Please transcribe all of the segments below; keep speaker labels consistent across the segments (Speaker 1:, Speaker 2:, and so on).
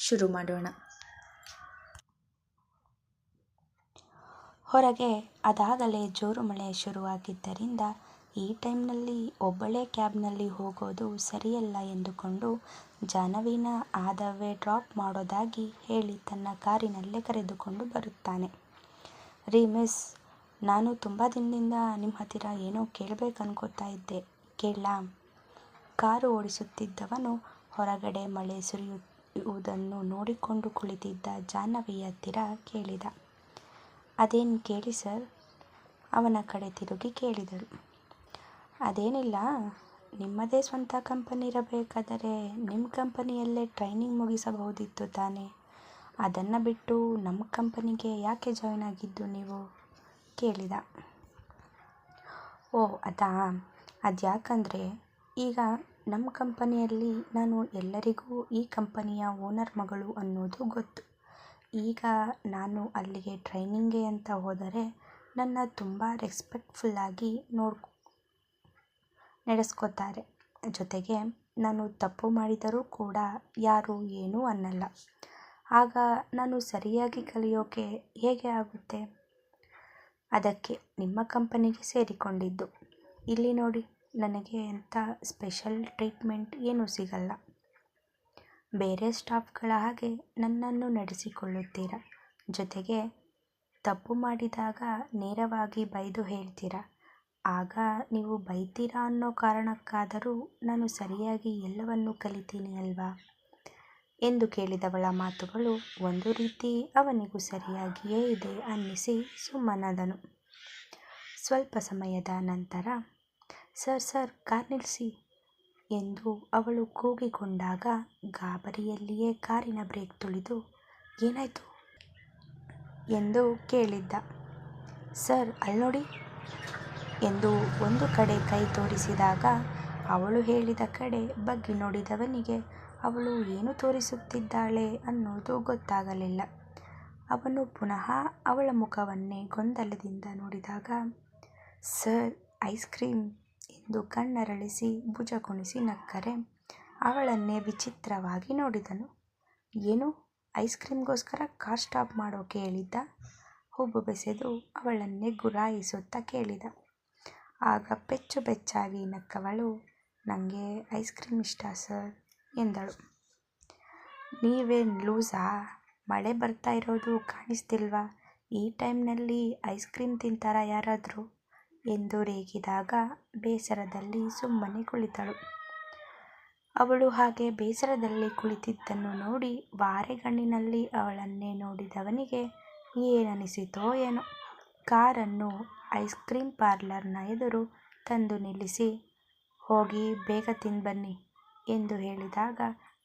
Speaker 1: ಶುರು ಮಾಡೋಣ.
Speaker 2: ಹೊರಗೆ ಅದಾಗಲೇ ಜೋರು ಮಳೆ ಶುರುವಾಗಿದ್ದರಿಂದ ಈ ಟೈಮ್ನಲ್ಲಿ ಒಬ್ಬಳೇ ಕ್ಯಾಬ್ನಲ್ಲಿ ಹೋಗೋದು ಸರಿಯಲ್ಲ ಎಂದುಕೊಂಡು ಜಾನವಿನ ಆದವೇ ಡ್ರಾಪ್ ಮಾಡೋದಾಗಿ ಹೇಳಿ ತನ್ನ ಕಾರಿನಲ್ಲೇ ಕರೆದುಕೊಂಡು ಬರುತ್ತಾನೆ. ರೀ, ಮಿಸ್, ನಾನು ತುಂಬ ದಿನದಿಂದ ನಿಮ್ಮ ಹತ್ತಿರ ಏನೋ ಕೇಳಬೇಕು ಅನ್ಕೋತಾ ಇದ್ದೆ. ಕೇಳಲಾ? ಕಾರು ಓಡಿಸುತ್ತಿದ್ದವನು ಹೊರಗಡೆ ಮಳೆ ಸುರಿಯುವುದನ್ನು ನೋಡಿಕೊಂಡು ಕುಳಿತಿದ್ದ ಜಾಹ್ನವಿ ಹತ್ತಿರ ಕೇಳಿದ. ಅದೇನು ಕೇಳಿ ಸರ್? ಅವನ ಕಡೆ ತಿರುಗಿ ಕೇಳಿದಳು ಅದೇನಿಲ್ಲ, ನಿಮ್ಮದೇ ಸ್ವಂತ ಕಂಪನಿ ಇರಬೇಕಾದರೆ ನಿಮ್ಮ ಕಂಪನಿಯಲ್ಲೇ ಟ್ರೈನಿಂಗ್ ಮುಗಿಸಬಹುದಿತ್ತು ತಾನೇ. ಅದನ್ನು ಬಿಟ್ಟು ನಮ್ಮ ಕಂಪನಿಗೆ ಯಾಕೆ ಜಾಯ್ನ್ ಆಗಿದ್ದು ನೀವು? ಕೇಳಿದ. ಓ, ಅದಾ? ಅದು ಯಾಕಂದರೆ ಈಗ ನಮ್ಮ ಕಂಪನಿಯಲ್ಲಿ ನಾನು ಎಲ್ಲರಿಗೂ ಈ ಕಂಪನಿಯ ಓನರ್ ಮಗಳು ಅನ್ನೋದು ಗೊತ್ತು. ಈಗ ನಾನು ಅಲ್ಲಿಗೆ ಟ್ರೈನಿಂಗ್ಗೆ ಅಂತ ಹೋದರೆ ನನ್ನ ತುಂಬ ರೆಸ್ಪೆಕ್ಟ್ಫುಲ್ಲಾಗಿ ನೋಡ್ಕೊ, ನಡೆಸ್ಕೋತಾರೆ. ಜೊತೆಗೆ ನಾನು ತಪ್ಪು ಮಾಡಿದರೂ ಕೂಡ ಯಾರೂ ಏನೂ ಅನ್ನಲ್ಲ. ಆಗ ನಾನು ಸರಿಯಾಗಿ ಕಲಿಯೋಕೆ ಹೇಗೆ ಆಗುತ್ತೆ? ಅದಕ್ಕೆ ನಿಮ್ಮ ಕಂಪನಿಗೆ ಸೇರಿಕೊಂಡಿದ್ದು. ಇಲ್ಲಿ ನೋಡಿ. ನನಗೆ ಅಂಥ ಸ್ಪೆಷಲ್ ಟ್ರೀಟ್ಮೆಂಟ್ ಏನೂ ಸಿಗಲ್ಲ. ಬೇರೆ ಸ್ಟಾಫ್ಗಳ ಹಾಗೆ ನನ್ನನ್ನು ನಡೆಸಿಕೊಳ್ಳುತ್ತೀರ? ಜೊತೆಗೆ ತಪ್ಪು ಮಾಡಿದಾಗ ನೇರವಾಗಿ ಬೈದು ಹೇಳ್ತೀರ? ಆಗ ನೀವು ಬೈತೀರಾ ಅನ್ನೋ ಕಾರಣಕ್ಕಾದರೂ ನಾನು ಸರಿಯಾಗಿ ಎಲ್ಲವನ್ನೂ ಕಲಿತೀನಿ ಅಲ್ವಾ? ಎಂದು ಕೇಳಿದವಳ ಮಾತುಗಳು ಒಂದು ರೀತಿ ಅವನಿಗೂ ಸರಿಯಾಗಿಯೇ ಇದೆ ಅನ್ನಿಸಿ ಸುಮ್ಮನಾದನು. ಸ್ವಲ್ಪ ಸಮಯದ ನಂತರ ಸರ್ ಸರ್, ಕಾರ್ ನಿಲ್ಲಿಸಿ ಎಂದು ಅವಳು ಕೂಗಿಕೊಂಡಾಗ ಗಾಬರಿಯಲ್ಲಿಯೇ ಕಾರಿನ ಬ್ರೇಕ್ ತುಳಿದು, ಏನಾಯಿತು? ಎಂದು ಕೇಳಿದ್ದ. ಸರ್, ಅಲ್ಲಿ ನೋಡಿ, ಎಂದು ಒಂದು ಕಡೆ ಕೈ ತೋರಿಸಿದಾಗ ಅವಳು ಹೇಳಿದ ಕಡೆ ಬಗ್ಗಿ ನೋಡಿದವನಿಗೆ, ಅವಳು ಏನು ತೋರಿಸುತ್ತಿದ್ದಾಳೆ ಅನ್ನೋದು ಗೊತ್ತಾಗಲಿಲ್ಲ. ಅವನು ಪುನಃ ಅವಳ ಮುಖವನ್ನೇ ಗೊಂದಲದಿಂದ ನೋಡಿದಾಗ, ಸರ್, ಐಸ್ ಕ್ರೀಮ್ ಎಂದು ಕಣ್ಣರಳಿಸಿ ಭುಜ ಕುಣಿಸಿ ನಕ್ಕರೆ. ಅವಳನ್ನೇ ವಿಚಿತ್ರವಾಗಿ ನೋಡಿದನು. ಏನು? ಐಸ್ ಕ್ರೀಮ್ಗೋಸ್ಕರ ಕಾರ್ ಸ್ಟಾಪ್ ಮಾಡೋಕೆ ಹೇಳಿದ್ದ ಹುಬ್ಬು ಬೆಸೆದು ಅವಳನ್ನೇ ಗುರಾಯಿಸುತ್ತಾ ಕೇಳಿದ. ಆಗ ಪೆಚ್ಚು ಬೆಚ್ಚಾಗಿ ನಕ್ಕವಳು ನನಗೆ ಐಸ್ ಕ್ರೀಮ್ ಇಷ್ಟ ಸರ್ ಎಂದಳು. ನೀವೇನು ಲೂಸಾ? ಮಳೆ ಬರ್ತಾ ಇರೋದು ಕಾಣಿಸ್ತಿಲ್ವಾ? ಈ ಟೈಮ್ನಲ್ಲಿ ಐಸ್ ಕ್ರೀಮ್ ತಿಂತಾರಾ ಯಾರಾದರೂ? ಎಂದು ರೇಗಿದಾಗ ಬೇಸರದಲ್ಲಿ ಸುಮ್ಮನೆ ಕುಳಿತಳು. ಅವಳು ಹಾಗೆ ಬೇಸರದಲ್ಲಿ ಕುಳಿತಿದ್ದನ್ನು ನೋಡಿ ವಾರೆಗಣ್ಣಿನಲ್ಲಿ ಅವಳನ್ನೇ ನೋಡಿದವನಿಗೆ ಏನನಿಸಿತೋ ಏನೋ. ಕಾರನ್ನು ಐಸ್ ಕ್ರೀಮ್ ಪಾರ್ಲರ್ನ ಎದುರು ತಂದು ನಿಲ್ಲಿಸಿ, ಹೋಗಿ ಬೇಗ ತಿಂದು ಬನ್ನಿ ಎಂದು ಹೇಳಿದಾಗ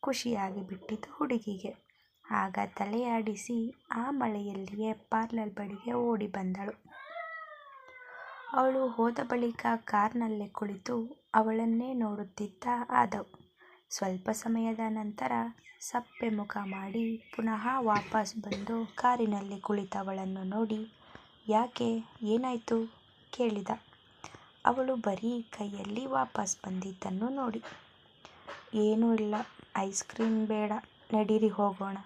Speaker 2: ಖುಷಿಯಾಗಿ ಬಿಟ್ಟಿತು ಹುಡುಗಿಗೆ. ಆಗ ತಲೆಯಾಡಿಸಿ ಆ ಮಳೆಯಲ್ಲಿಯೇ ಪಾರ್ಲರ್ ಬಳಿಗೆ ಓಡಿ ಬಂದಳು. ಅವಳು ಹೋದ ಬಳಿಕ ಕಾರ್ನಲ್ಲೇ ಕುಳಿತು ಅವಳನ್ನೇ ನೋಡುತ್ತಿದ್ದ ಆದವ್. ಸ್ವಲ್ಪ ಸಮಯದ ನಂತರ ಸಪ್ಪೆ ಮುಖ ಮಾಡಿ ಪುನಃ ವಾಪಸ್ ಬಂದು ಕಾರಿನಲ್ಲಿ ಕುಳಿತವಳನ್ನು ನೋಡಿ, ಯಾಕೆ? ಏನಾಯಿತು? ಕೇಳಿದ. ಅವಳು ಬರೀ ಕೈಯಲ್ಲಿ ವಾಪಸ್ ಬಂದಿದ್ದನ್ನು ನೋಡಿ. ಏನೂ ಇಲ್ಲ, ಐಸ್ ಕ್ರೀಮ್ ಬೇಡ, ನಡೀರಿ ಹೋಗೋಣ,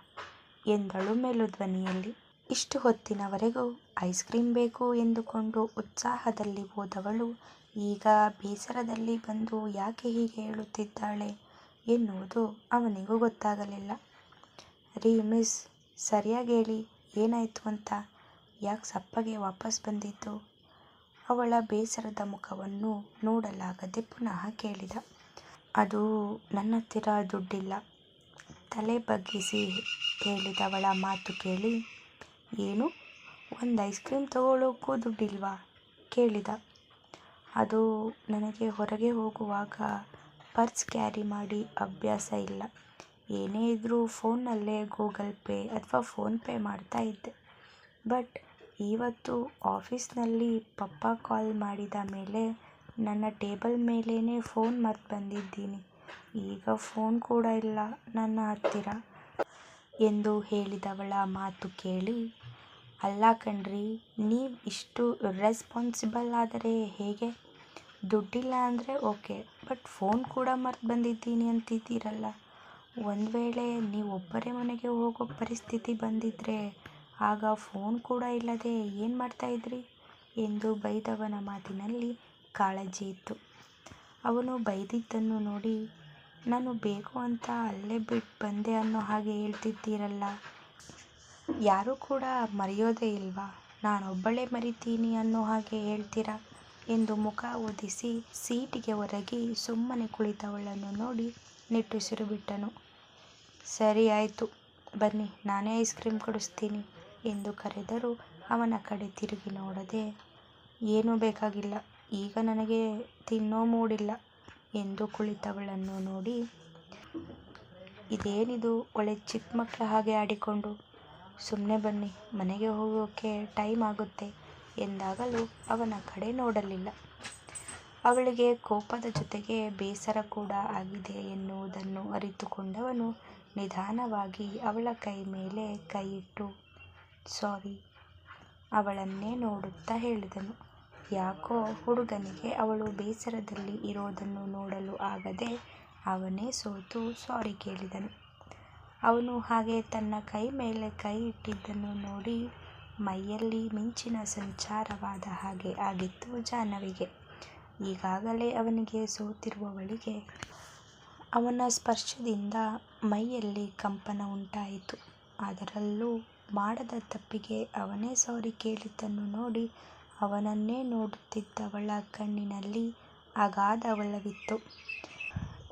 Speaker 2: ಎಂದಳು ಮೇಲುಧ್ವನಿಯಲ್ಲಿ. ಇಷ್ಟು ಹೊತ್ತಿನವರೆಗೂ ಐಸ್ ಕ್ರೀಮ್ ಬೇಕು ಎಂದುಕೊಂಡು ಉತ್ಸಾಹದಲ್ಲಿ ಹೋದವಳು ಈಗ ಬೇಸರದಲ್ಲಿ ಬಂದು ಯಾಕೆ ಹೀಗೆ ಹೇಳುತ್ತಿದ್ದಾಳೆ ಎನ್ನುವುದು ಅವನಿಗೂ ಗೊತ್ತಾಗಲಿಲ್ಲ. ರೀ, ಮಿಸ್, ಸರಿಯಾಗಿ ಹೇಳಿ, ಏನಾಯಿತು ಅಂತ? ಯಾಕೆ ಸಪ್ಪಗೆ ವಾಪಸ್ ಬಂದಿದ್ದು? ಅವಳ ಬೇಸರದ ಮುಖವನ್ನು ನೋಡಲಾಗದೆ ಪುನಃ ಕೇಳಿದ. ಅದು ನನ್ನ ಹತ್ತಿರ ದುಡ್ಡಿಲ್ಲ. ತಲೆ ಬಗ್ಗಿಸಿ ಹೇಳಿದವಳ ಮಾತು ಕೇಳಿ, ಏನು? ಒಂದು ಐಸ್ ಕ್ರೀಮ್ ತಗೊಳ್ಳೋಕ್ಕೂ ದುಡ್ಡಿಲ್ವಾ? ಕೇಳಿದ. ಅದು ನನಗೆ ಹೊರಗೆ ಹೋಗುವಾಗ ಪರ್ಸ್ ಕ್ಯಾರಿ ಮಾಡಿ ಅಭ್ಯಾಸ ಇಲ್ಲ. ಏನೇ ಇದ್ದರೂ ಫೋನ್ನಲ್ಲೇ ಗೂಗಲ್ ಪೇ ಅಥವಾ ಫೋನ್ಪೇ ಮಾಡ್ತಾ ಇದ್ದೆ. ಬಟ್ ಇವತ್ತು ಆಫೀಸ್ನಲ್ಲಿ ಪಪ್ಪ ಕಾಲ್ ಮಾಡಿದ ಮೇಲೆ ನನ್ನ ಟೇಬಲ್ ಮೇಲೇ ಫೋನ್ ಮರ್ತು ಬಂದಿದ್ದೀನಿ. ಈಗ ಫೋನ್ ಕೂಡ ಇಲ್ಲ ನನ್ನ ಹತ್ತಿರ ಎಂದು ಹೇಳಿದವಳ ಮಾತು ಕೇಳಿ ಅಲ್ಲ ಕಣ್ರಿ, ನೀವು ಇಷ್ಟು ರೆಸ್ಪಾನ್ಸಿಬಲ್ ಆದರೆ ಹೇಗೆ? ದುಡ್ಡಿಲ್ಲ ಅಂದರೆ ಓಕೆ, ಬಟ್ ಫೋನ್ ಕೂಡ ಮರ್ತು ಬಂದಿದ್ದೀನಿ ಅಂತಿದ್ದೀರಲ್ಲ. ಒಂದು ವೇಳೆ ನೀವು ಒಬ್ಬರೇ ಮನೆಗೆ ಹೋಗೋ ಪರಿಸ್ಥಿತಿ ಬಂದಿದ್ದರೆ ಆಗ ಫೋನ್ ಕೂಡ ಇಲ್ಲದೆ ಏನು ಮಾಡ್ತಾಯಿದ್ರಿ ಎಂದು ಬೈದವನ ಮಾತಿನಲ್ಲಿ ಕಾಳಜಿ ಇತ್ತು. ಅವನು ಬೈದಿದ್ದನ್ನು ನೋಡಿ, ನಾನು ಬೇಕು ಅಂತ ಅಲ್ಲೇ ಬಿಟ್ಟು ಬಂದೆ ಅನ್ನೋ ಹಾಗೆ ಹೇಳ್ತಿದ್ದೀರಲ್ಲ ಯಾರೂ ಕೂಡ ಮರೆಯೋದೇ ಇಲ್ವಾ? ನಾನೊಬ್ಬಳೇ ಮರಿತೀನಿ ಅನ್ನೋ ಹಾಗೆ ಹೇಳ್ತೀರಾ? ಎಂದು ಮುಖ ಒದಿಸಿ ಸೀಟಿಗೆ ಒರಗಿ ಸುಮ್ಮನೆ ಕುಳಿತವಳನ್ನು ನೋಡಿ ನಿಟ್ಟುಸಿರು ಬಿಟ್ಟನು. ಸರಿ ಆಯಿತು, ಬನ್ನಿ, ನಾನೇ ಐಸ್ ಕ್ರೀಮ್ ಕೊಡಿಸ್ತೀನಿ ಎಂದು ಕರೆದರೂ ಅವನ ಕಡೆ ತಿರುಗಿ ನೋಡದೆ, ಏನೂ ಬೇಕಾಗಿಲ್ಲ, ಈಗ ನನಗೆ ತಿನ್ನೋ ಮೂಡಿಲ್ಲ ಎಂದು ಕುಳಿತವಳನ್ನು ನೋಡಿ, ಇದೇನಿದು ಒಳ್ಳೆ ಚಿಕ್ಕ ಮಕ್ಕಳ ಹಾಗೆ ಆಡಿಕೊಂಡು? ಸುಮ್ಮನೆ ಬನ್ನಿ, ಮನೆಗೆ ಹೋಗೋಕೆ ಟೈಮ್ ಆಗುತ್ತೆ ಎಂದಾಗಲೂ ಅವನ ಕಡೆ ನೋಡಲಿಲ್ಲ. ಅವಳಿಗೆ ಕೋಪದ ಜೊತೆಗೆ ಬೇಸರ ಕೂಡ ಆಗಿದೆ ಎನ್ನುವುದನ್ನು ಅರಿತುಕೊಂಡವನು ನಿಧಾನವಾಗಿ ಅವಳ ಕೈ ಮೇಲೆ ಕೈಯಿಟ್ಟು ಸಾರಿ ಅವಳನ್ನೇ ನೋಡುತ್ತಾ ಹೇಳಿದನು. ಯಾಕೋ ಹುಡುಗನಿಗೆ ಅವಳು ಬೇಸರದಲ್ಲಿ ಇರೋದನ್ನು ನೋಡಲು ಆಗದೆ ಅವನೇ ಸೋತು ಸಾರಿ ಕೇಳಿದನು. ಅವನು ಹಾಗೆ ತನ್ನ ಕೈ ಮೇಲೆ ಕೈ ಇಟ್ಟಿದ್ದನ್ನು ನೋಡಿ ಮೈಯಲ್ಲಿ ಮಿಂಚಿನ ಸಂಚಾರವಾದ ಹಾಗೆ ಆಗಿತ್ತು ಜಾಹ್ನವಿಗೆ. ಈಗಾಗಲೇ ಅವನಿಗೆ ಸೋತಿರುವವಳಿಗೆ ಅವನ ಸ್ಪರ್ಶದಿಂದ ಮೈಯಲ್ಲಿ ಕಂಪನ ಉಂಟಾಯಿತು. ಅದರಲ್ಲೂ ಮಾಡದ ತಪ್ಪಿಗೆ ಅವನೇ ಸಾರಿ ಕೇಳಿದ್ದನ್ನು ನೋಡಿ ಅವನನ್ನೇ ನೋಡುತ್ತಿದ್ದವಳ ಕಣ್ಣಿನಲ್ಲಿ ಅಗಾಧ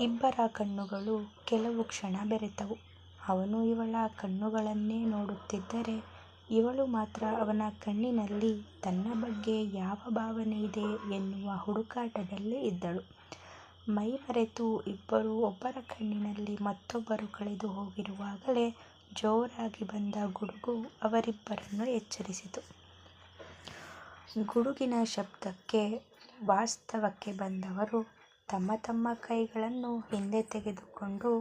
Speaker 2: ಇಬ್ಬರ ಕಣ್ಣುಗಳು ಕೆಲವು ಕ್ಷಣ ಬೆರೆತವು. ಅವನು ಇವಳ ಕಣ್ಣುಗಳನ್ನೇ ನೋಡುತ್ತಿದ್ದರೆ ಇವಳು ಮಾತ್ರ ಅವನ ಕಣ್ಣಿನಲ್ಲಿ ತನ್ನ ಬಗ್ಗೆ ಯಾವ ಭಾವನೆ ಇದೆ ಎನ್ನುವ ಹುಡುಕಾಟದಲ್ಲೇ ಇದ್ದಳು. ಮೈ ಮರೆತು ಇಬ್ಬರು ಒಬ್ಬರ ಕಣ್ಣಿನಲ್ಲಿ ಮತ್ತೊಬ್ಬರು ಕಳೆದು ಹೋಗಿರುವಾಗಲೇ ಜೋರಾಗಿ ಬಂದ ಗುಡುಗು ಅವರಿಬ್ಬರನ್ನು ಎಚ್ಚರಿಸಿತು. ಗುಡುಗಿನ ಶಬ್ದಕ್ಕೆ ವಾಸ್ತವಕ್ಕೆ ಬಂದವರು ತಮ್ಮ ತಮ್ಮ ಕೈಗಳನ್ನು ಹಿಂದೆ ತೆಗೆದುಕೊಂಡು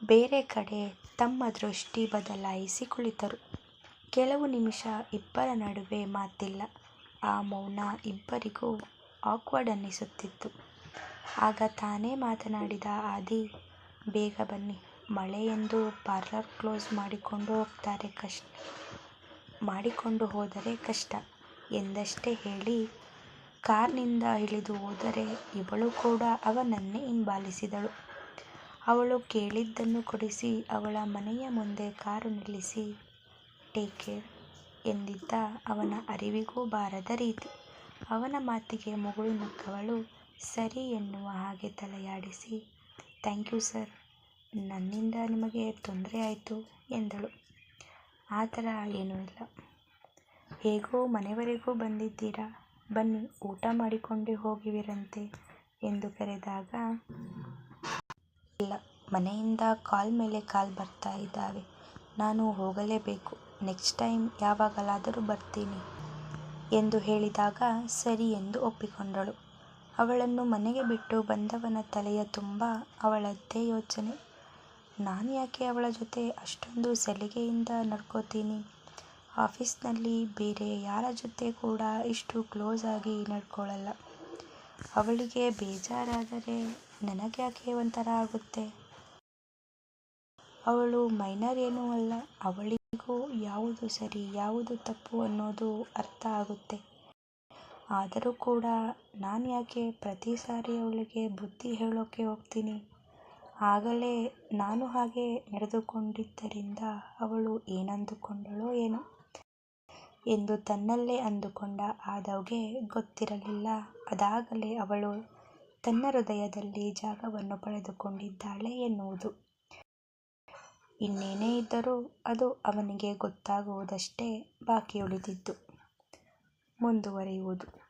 Speaker 2: ಬೇರೆ ಕಡೆ ತಮ್ಮ ದೃಷ್ಟಿ ಬದಲಾಯಿಸಿ ಕುಳಿತರು. ಕೆಲವು ನಿಮಿಷ ಇಬ್ಬರ ನಡುವೆ ಮಾತಿಲ್ಲ. ಆ ಮೌನ ಇಬ್ಬರಿಗೂ ಆಕ್ವರ್ಡ್ ಅನ್ನಿಸುತ್ತಿತ್ತು. ಆಗ ತಾನೇ ಮಾತನಾಡಿದ ಆದಿ, ಬೇಗ ಬನ್ನಿ, ಮಳೆ ಎಂದು ಪಾರ್ಲರ್ ಕ್ಲೋಸ್ ಮಾಡಿಕೊಂಡು ಹೋಗ್ತಾರೆ ಕಷ್ಟ, ಮಾಡಿಕೊಂಡು ಹೋದರೆ ಕಷ್ಟ ಎಂದಷ್ಟೇ ಹೇಳಿ ಕಾರ್ನಿಂದ ಇಳಿದು ಹೋದರೆ ಇವಳು ಕೂಡ ಅವನನ್ನೇ ಹಿಂಬಾಲಿಸಿದಳು. ಅವಳು ಕೇಳಿದ್ದನ್ನು ಕೊಡಿಸಿ ಅವಳ ಮನೆಯ ಮುಂದೆ ಕಾರು ನಿಲ್ಲಿಸಿ ಟೇಕ್ ಕೇರ್ ಎಂದಿದ್ದ ಅವನ ಅರಿವಿಗೂ ಬಾರದ ರೀತಿ. ಅವನ ಮಾತಿಗೆ ಮುಗುಳು ನಕ್ಕವಳು ಸರಿ ಎನ್ನುವ ಹಾಗೆ ತಲೆಯಾಡಿಸಿ ಥ್ಯಾಂಕ್ ಯು ಸರ್ ನನ್ನಿಂದ ನಿಮಗೆ ತೊಂದರೆ ಆಯಿತು ಎಂದಳು. ಆ ಥರ ಏನೂ ಇಲ್ಲ. ಹೇಗೋ ಮನೆವರೆಗೂ ಬಂದಿದ್ದೀರಾ? ಬನ್ನಿ, ಊಟ ಮಾಡಿಕೊಂಡೇ ಹೋಗುವಿರಂತೆ ಎಂದು ಕರೆದಾಗ ಮನೆಯಿಂದ ಕಾಲ್ ಮೇಲೆ ಕಾಲ್ ಬರ್ತಾ ಇದ್ದಾವೆ. ನಾನು ಹೋಗಲೇಬೇಕು. ನೆಕ್ಸ್ಟ್ ಟೈಮ್ ಯಾವಾಗಲಾದರೂ ಬರ್ತೀನಿ ಎಂದು ಹೇಳಿದಾಗ ಸರಿ ಎಂದು ಒಪ್ಪಿಕೊಂಡಳು. ಅವಳನ್ನು ಮನೆಗೆ ಬಿಟ್ಟು ಬಂದವನ ತಲೆಯ ತುಂಬ ಅವಳದ್ದೇ ಯೋಚನೆ. ನಾನು ಯಾಕೆ ಅವಳ ಜೊತೆ ಅಷ್ಟೊಂದು ಸಲಿಗೆಯಿಂದ ನಡ್ಕೋತೀನಿ? ಆಫೀಸ್ನಲ್ಲಿ ಬೇರೆ ಯಾರ ಜೊತೆ ಕೂಡ ಇಷ್ಟು ಕ್ಲೋಸ್ ಆಗಿ ನಡ್ಕೊಳ್ಳಲ್ಲ. ಅವಳಿಗೆ ಬೇಜಾರಾದರೆ ನನಗ್ಯಾಕೆ ಒಂಥರ ಆಗುತ್ತೆ? ಅವಳು ಮೈನರ್ ಏನೂ ಅಲ್ಲ. ಅವಳಿಗೂ ಯಾವುದು ಸರಿ, ಯಾವುದು ತಪ್ಪು ಅನ್ನೋದು ಅರ್ಥ ಆಗುತ್ತೆ. ಆದರೂ ಕೂಡ ನಾನು ಯಾಕೆ ಪ್ರತಿ ಸಾರಿ ಅವಳಿಗೆ ಬುದ್ಧಿ ಹೇಳೋಕ್ಕೆ ಹೋಗ್ತೀನಿ? ಆಗಲೇ ನಾನು ಹಾಗೆ ನಡೆದುಕೊಂಡಿದ್ದರಿಂದ ಅವಳು ಏನಂದುಕೊಂಡಳೋ ಏನೋ ಎಂದು ತನ್ನಲ್ಲೇ ಅಂದುಕೊಂಡ ಆದವ್ಗೆ ಗೊತ್ತಿರಲಿಲ್ಲ. ಅದಾಗಲೇ ಅವಳು ತನ್ನ ಹೃದಯದಲ್ಲಿ ಜಾಗವನ್ನು ಪಡೆದುಕೊಂಡಿದ್ದಾಳೆ ಎನ್ನುವುದು. ಇನ್ನೇನೇ ಇದ್ದರೂ ಅದು ಅವನಿಗೆ ಗೊತ್ತಾಗುವುದಷ್ಟೇ ಬಾಕಿ ಉಳಿದಿದ್ದು ಮುಂದುವರಿಯುವುದು.